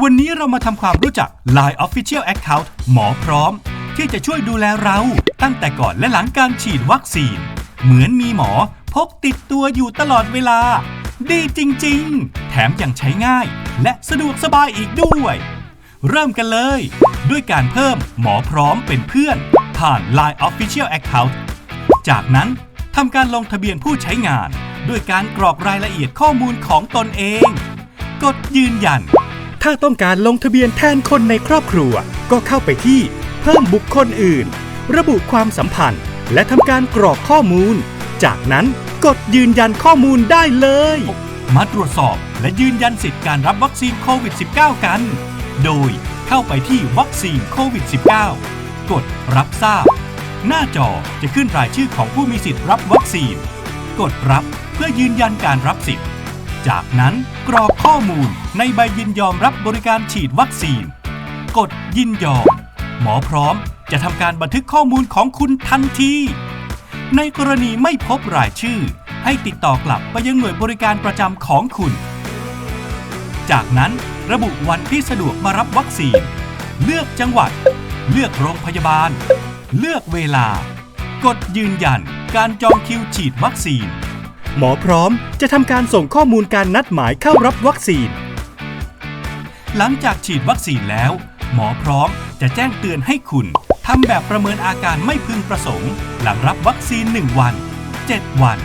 วันนี้เรามาทำความรู้จัก Line Official Account หมอพร้อม ที่จะช่วยดูแลเราตั้งแต่ก่อนและหลังการฉีดวัคซีน เหมือนมีหมอพกติดตัวอยู่ตลอดเวลา ดีจริง ๆ แถมยังใช้ง่าย และสะดวกสบายอีกด้วย เริ่มกันเลย ด้วยการเพิ่มหมอพร้อมเป็นเพื่อน ผ่าน Line Official Account จากนั้นทำการลงทะเบียนผู้ใช้งาน ด้วยการกรอกรายละเอียดข้อมูลของตนเอง กดยืนยัน ถ้าต้องการลงทะเบียนแทนคนในครอบครัว ก็เข้าไปที่ เพิ่มบุคคลอื่น ระบุความสัมพันธ์ และทำการกรอกข้อมูล จากนั้นกดยืนยันข้อมูลได้เลย มาตรวจสอบและยืนยันสิทธิ์การรับวัคซีนโควิด -19 กัน โดยเข้าไปที่วัคซีนโควิด -19 กดรับทราบ หน้าจอจะขึ้นรายชื่อของผู้มีสิทธิ์รับวัคซีน กดรับเพื่อยืนยันการรับสิทธิ์ จากนั้นกรอกข้อมูลในใบยินยอมรับบริการฉีดวัคซีน กดยินยอม หมอพร้อมจะทำการบันทึกข้อมูลของคุณทันที ในกรณีไม่พบรายชื่อ ให้ติดต่อกลับไปยังหน่วยบริการประจำของคุณ จากนั้นระบุวันที่สะดวกมารับวัคซีน เลือกจังหวัด เลือกโรงพยาบาล เลือกเวลา กดยืนยันการจองคิวฉีดวัคซีน หมอพร้อมจะทำการส่งข้อมูลการนัดหมายเข้ารับวัคซีน หลังจากฉีดวัคซีนแล้ว หมอพร้อมจะแจ้งเตือนให้คุณทำแบบประเมินอาการไม่พึงประสงค์ หลังรับวัคซีน 1 วัน 7 วัน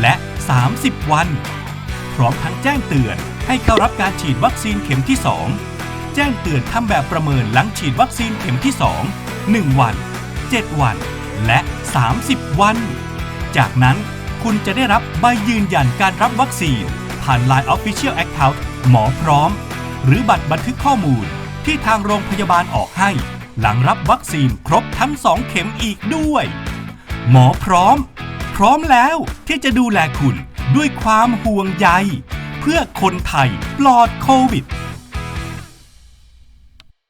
และ 30 วัน พร้อมทั้งแจ้งเตือนให้เข้ารับการฉีดวัคซีนเข็มที่ 2 แจ้งเตือนทำแบบประเมินหลังฉีดวัคซีนเข็มที่ 2 1 วัน 7 วัน และ 30 วัน จากนั้น คุณจะได้รับใบยืนยันการรับวัคซีน ผ่าน Line Official Account หมอพร้อม หรือบัตรบันทึกข้อมูลที่ทางโรงพยาบาลออกให้ หลังรับวัคซีนครบทั้ง 2 เข็มอีกด้วย หมอพร้อม พร้อมแล้วที่จะดูแลคุณด้วยความห่วงใย เพื่อคนไทยปลอดโควิด